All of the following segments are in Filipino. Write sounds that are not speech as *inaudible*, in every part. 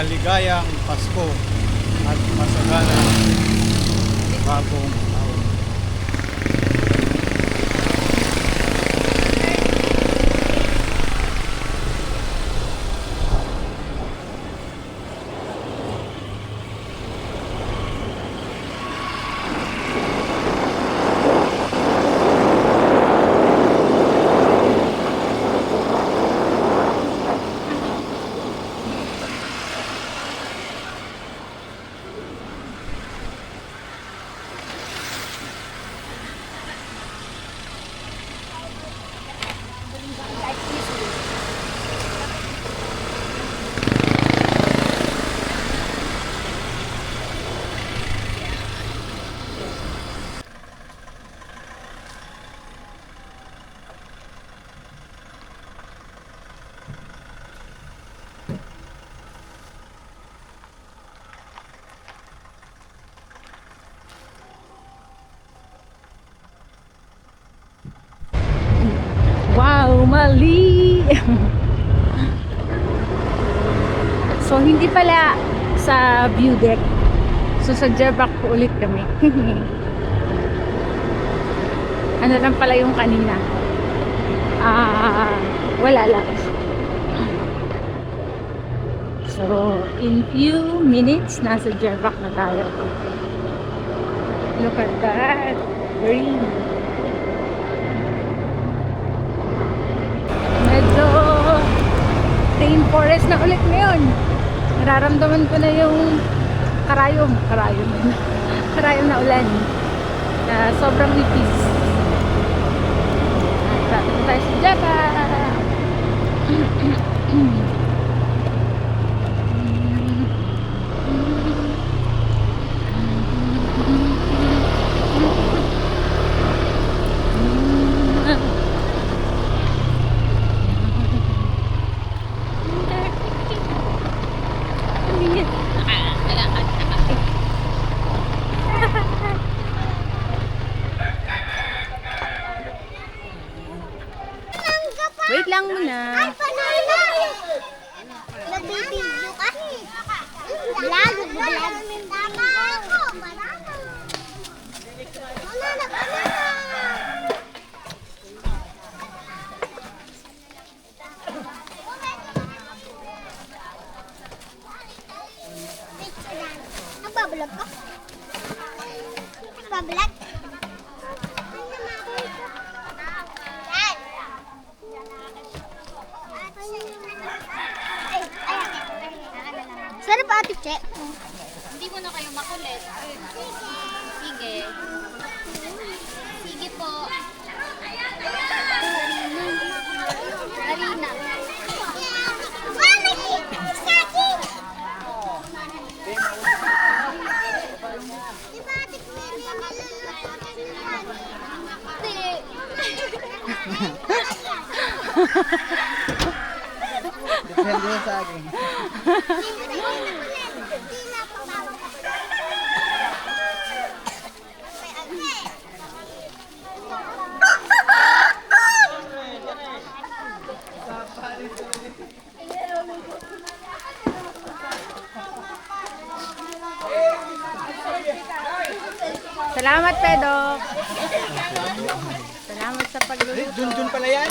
Maligayang Pasko at masagana bagong mali! so, hindi pala sa view deck. So, sa Jebac po ulit kami. *laughs* ano lang pala yung kanina? Ah, wala lang. So, in few minutes, nasa Jebac na tayo. Look at that. Green. Rainforest na ulit ngayon. Nararamdaman ko na yung karayom, karayom, *laughs* karayom na ulan. Na sobrang nipis. At tayo sa Java. *clears throat* Salamat, Pedro. Salamat sa pagluluto. Pala yan.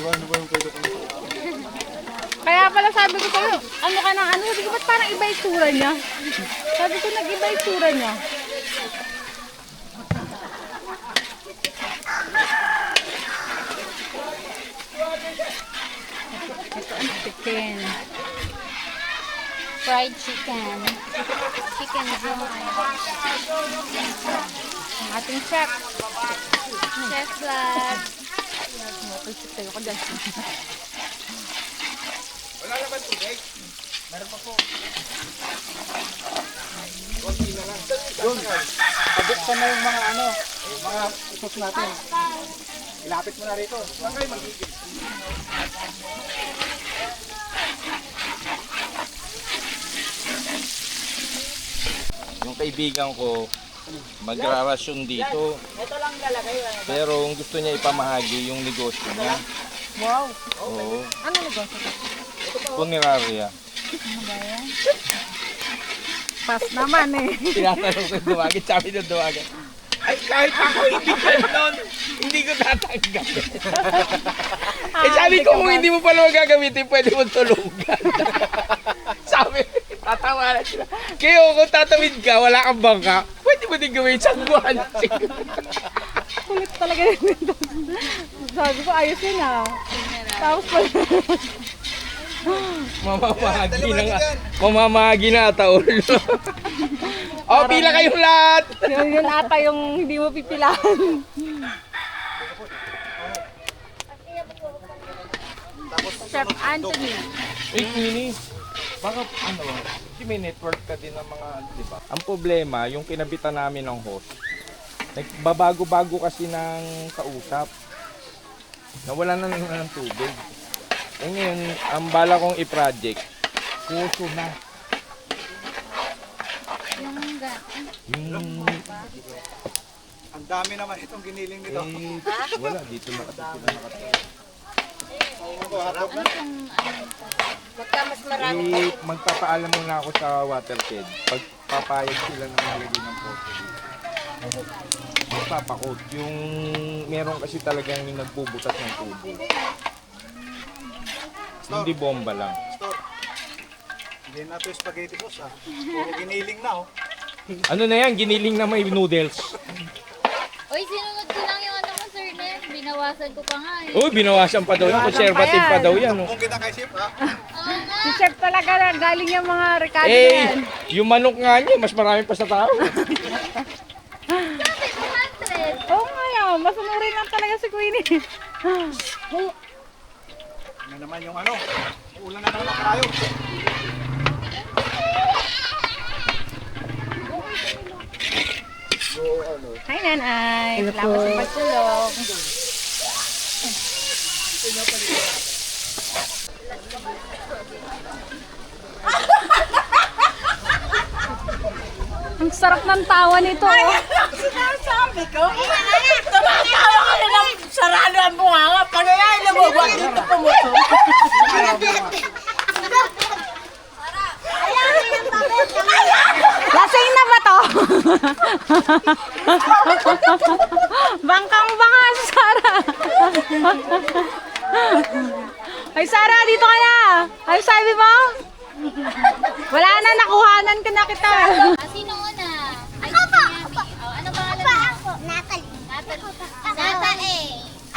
Ano ba yung pwede ko? Kaya pala sabi ko sa'yo, ano ka na ano? Sabi ko, ba't parang iba yung tsura niya? Sabi ko, nag-iba yung tsura niya. Ito ang chicken. Fried chicken. Chicken joint. Ang ating chef. Chef Vlad. Okay, chef tayo ka dyan. Wala na ba tubig? Meron pa po. Yun. buksan na yung mga ano, mga usos natin. Ilapit mo na rito. Saan kayo magigil? Yung kaibigan ko, magrarasyon dito. Pero ang gusto niya ipamahagi yung negosyo niya. Wow. Oo. Ano negosyo? Funeraria. Pas naman eh. *laughs* Tinatanong ko duwagin, sabi ng duwagin. Ay, kahit ako hindi ka nun, hindi ko tatanggap. *laughs* eh sabi ko, kung hindi mo pala magagamitin, pwede mo tulugan. *laughs* sabi, tatawa na sila. Kaya kung tatawid ka, wala kang bangka, pwede mo din gawin sa buwan. Kulit talaga yun. Sabi ko, ayos yun ah. Tapos pala. *laughs* mamamahagi na nga. Mamamahagi na taon. oh, pila kayong lahat. yun, yun ata yung hindi mo pipilahan. Chef Anthony. Eh, Queenie, baka ano, kasi may network ka din ng mga, di ba? Ang problema, yung kinabitan namin ng host, nagbabago-bago kasi ng kausap. Nawala na naman ng tubig. Eh ngayon, ang bala kong i-project, puso na. Yung, Ang dami naman itong giniling nito. eh, wala, dito nakatapos na nakatapos. Eh, magpapaalam muna ako sa watershed. Pag papayag sila ng malagay ng poso. Magpapakot. Yung meron kasi talagang yung nagbubutas ng tubo. Hindi bomba lang. Hindi na ito yung spaghetti sauce ah. Puro giniling na oh. Ano na yan? Giniling na may noodles. Uy, sinunod ko lang yung ano mo, sir, Nen. Binawasan ko pa nga eh. Uy, binawasan pa daw yan. Conservative pa daw yan. Oh. Kung kita kay Chef ha. Si Chef talaga galing yung mga rekado Eh, yan. yung manok nga niya, mas marami pa sa tao. Sabi, 200. Oo nga yan, masunurin lang talaga si Queenie. Ano naman yung ano. Ulan na naman tayo. Hi, Nanay. Salamat sa pagtulong. Ang sarap ng tawa nito. oh. Sinasabi ko, tumatawa ka na ng sarado ang bunganga. Paano yan? Nabubuhat dito pumutok. Lasing na ba to? Bangkang banga Sarah. Ay, Sarah, dito ka na. Ay, sabi mo? Wala na, nakuhanan ka na kita. Ah, sino una? Ay, Yami. Oh, ano pangalan mo? Ako, Natalie. Natalie. Nata Nata A. A.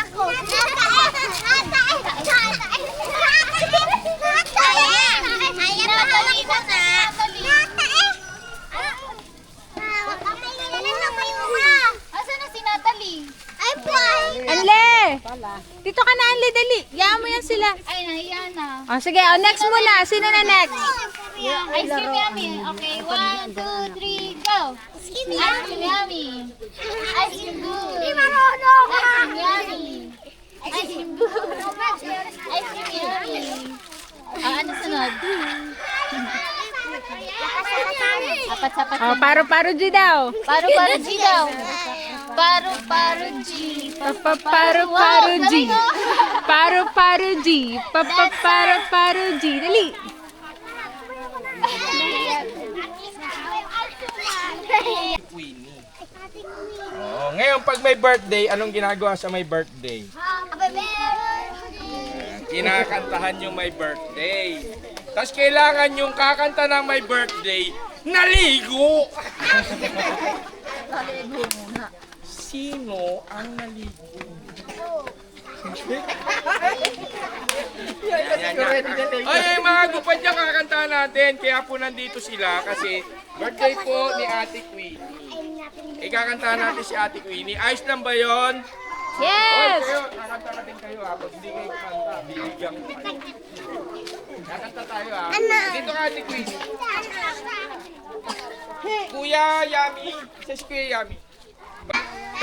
Ako. Nata A. Nata A. Nata A. Nata A. Ayan pa Natalie ko na na. Natalie. Nata A. Wag kang maingay. Ano ba yung una? Asan na si Natalie? Ay, boy. Anle! Dito ka na, Anle, dali. Yaan mo yan sila. Ay, nahiya na. Oh, sige, oh, next muna. Sino na next? Ice cream yummy. Okay, one, two, three, go. Ice cream yummy. Ice cream good. Di marunong. Ice cream yummy. Ice cream good. *laughs* Ice cream yummy. Ah, ano sunod? Apat-sapat Oh, paro-paro G daw. Paru-paru G daw. Paru-paru G. Paro-paro G. Paro-paro G. Paro-paro G. Dali. Queenie. Oh, ngayon, pag may birthday, anong ginagawa sa may birthday? Kinakantahan yung may birthday. Tapos kailangan yung kakanta ng may birthday, naligo! *laughs* Sino ang naligo? yan, yan, yan. Ay, ay, mga gupad niya kakantahan natin. Kaya po nandito sila kasi birthday po ni Ate Queenie. Ikakantahan natin si Ate Queenie. Ayos lang ba yon? Oy, Yes! kayo, kakanta ka din kayo ha. Pag hindi kayo kumanta, bibigyan ko kayo. Kakanta tayo ha. Dito ka Ate Queenie. Kuya Yami. Sa si Kuya Yami.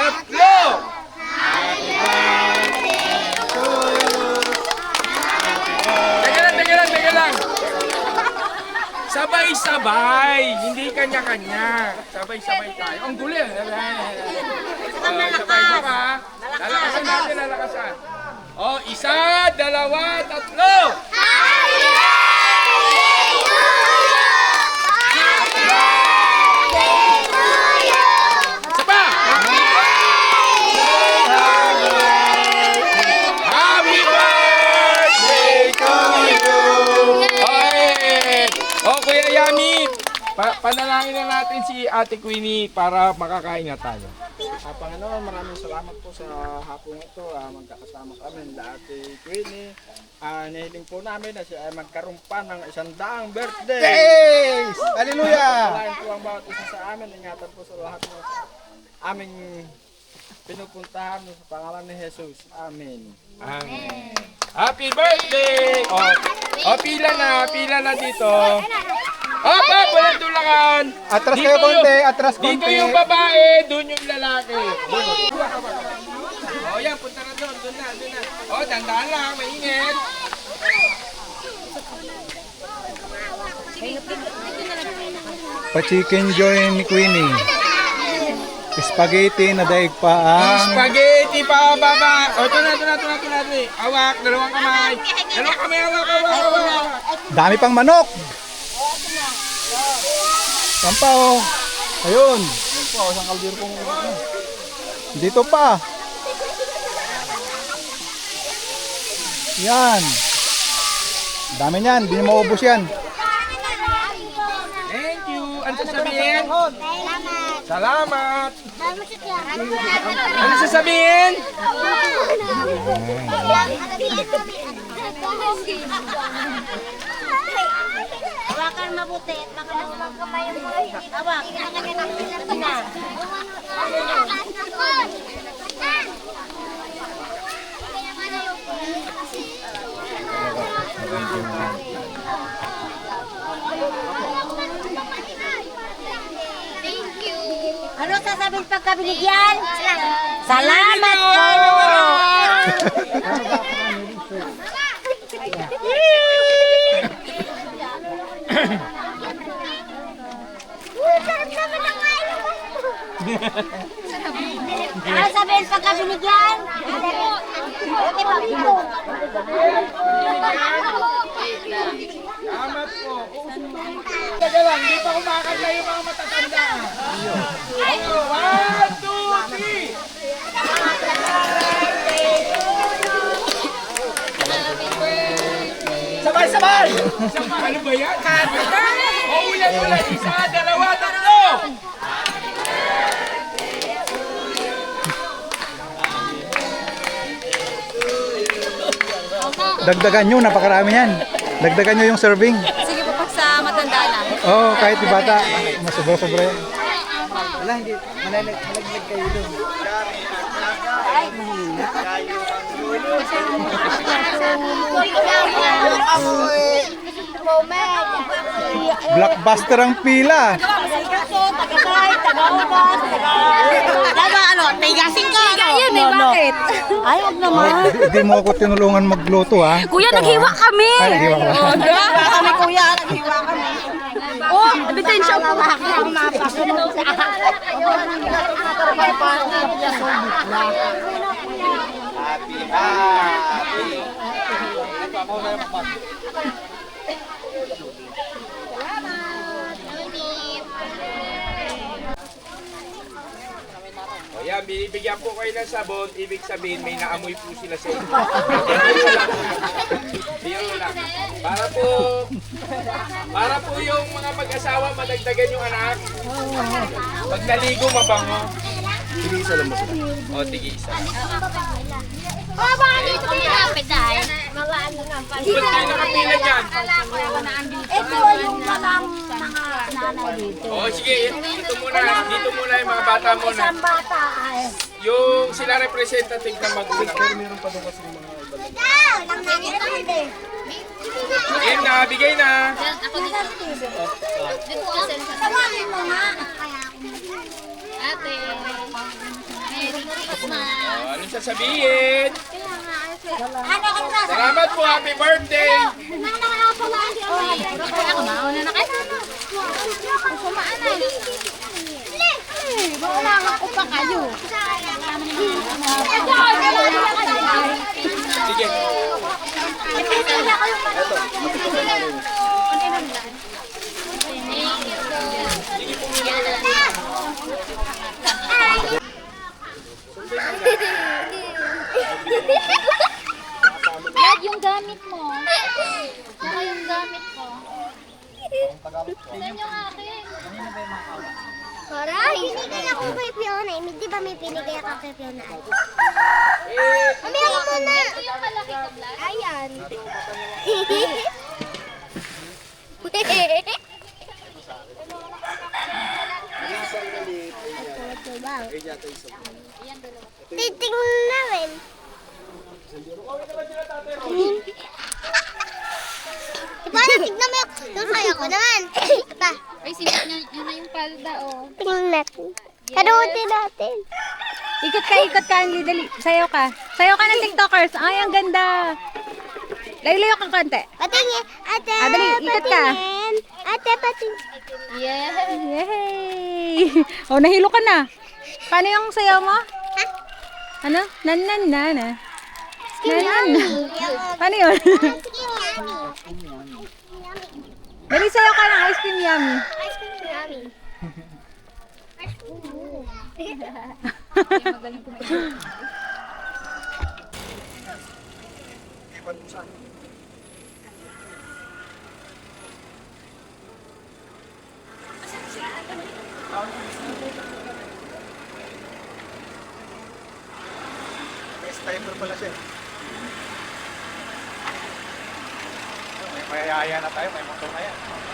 Tatlo! Teka lang, teka lang, teka lang. Sabay-sabay, hindi kanya-kanya. Sabay-sabay tayo. Ang gulo eh. Oh, sabay mo ka. Lalakasan natin, lalakasan. Oh, isa, dalawa, tatlo. Isa pa. Happy birthday to you. Okay. Oh, Kuya Yami, pa panalangin na natin si Ate Queenie para makakain na tayo. Ah, Panginoon, maraming salamat po sa hapong ito. Ah, magkakasama kami na Ate Queenie. Ah, nahiling po namin na siya ay magkaroon pa ng isang daang birthday. Yes! Hallelujah! Palain po ang bawat isa sa amin. Ingatan po sa lahat ng aming pinupuntahan sa pangalan ni Jesus. Amen. Amen. Happy birthday! Oh, oh pila na, pila na dito. Oh, pa, walang tulakan. Atras Dito kayo konti, atras Dito konti. yung babae, doon yung lalaki. Oh, yan, punta na doon, doon na, doon na. Oh, dandaan lang, mainit. Pa-chicken joy ni Queenie. Spaghetti na daig pa ang... Spaghetti pa baba. Oh, ito na, ito na, ito na, ito na. ito na. Hawak, dalawang kamay. Dalawang kamay, hawak, hawak. hawak. Dami pang manok! Yan pa oh. Ayun. Dito pa. Yan. Dami niyan, hindi mo maubos yan. Thank you. Ano sasabihin? Salamat. Salamat. Salamat. Ano sasabihin? Hawakan mabuti at baka nahulog kamay mo. Hawak. Ina. Thank you. Ano sasabihin pagka binigyan? Salamat po! Ano sabihin pagka binigyan? Salamat po. Teka lang, hindi pa kumakanta yung mga matatanda. One, two, three. Sabay-sabay! Ano ba yan? O, ulan-ulan. Isa, dalawa, tatlo. Dagdagan nyo, napakarami yan. Dagdagan nyo yung serving. Sige po, pag sa matanda na. Oo, oh, kahit di bata, masobra-sobra yan. Blockbuster ang pila. Taga ano, tigasin ka? Yun eh, bakit? Ay, huwag naman. Di, di mo ako tinulungan magluto ha. Kuya, naghiwa kami. Ay, naghiwa ka. Naghiwa kami, kuya. Naghiwa kami. Oh, ebidensya po. Ang mapasunod sa O yan, binibigyan po kayo ng sabon. Ibig sabihin, may naamoy po sila sa inyo. Para po, para po yung mga mag-asawa madagdagan yung anak. Pag naligo, mabango. Tigisa lang mo sila. O, tigisa. Oh, bakit dito kami lapit dahil? mga ano nakapila dyan? Ito yung mga mga nanay dito. O, sige. Dito muna. Dito muna yung mga bata muna. Isang bata ay... Yung sila representative na magulang. Walang nakikita. Game na, bigay na. Ako dito. Dito ko send sa Tawagin mo nga. Sasabihin. Ano ka na? Salamat po, happy birthday! Ako, mauna na kayo. Kumaan na. Mauna ako pa kayo. Sige. Dad, yung gamit mo. Saka yung gamit ko. Saan yung akin? Aray, binigay ako kay Fiona. Eh, Di ba may pinigay ako kay Fiona? Mami, ako muna. Ito yung malaki ka, Vlad. Ayan. *laughs* Titingnan namin. Paano tignan mo yung tusaya ko naman? Pa, Ay, sinuot niya, yun na yung palda, oh. tingnan natin. Karutin natin. Ikot ka, ikot ka, Anli, dali. Sayaw ka. Sayaw ka ng TikTokers. Ay, ang ganda. Layo-layo kang konti. Patingin. Ate, Ah, dali, ikot ka. patingin. Ate, patingin. Yeah. Yay! *laughs* Oh, nahilo ka na. Paano yung sayaw mo? Ano? Nan nan na na. Nan nan na. Paano yun? Sige, yummy. Dali sayaw ka ng ice cream yummy. Ice cream yummy. May timer pala siya. May mayayaya na tayo, may motor na yan.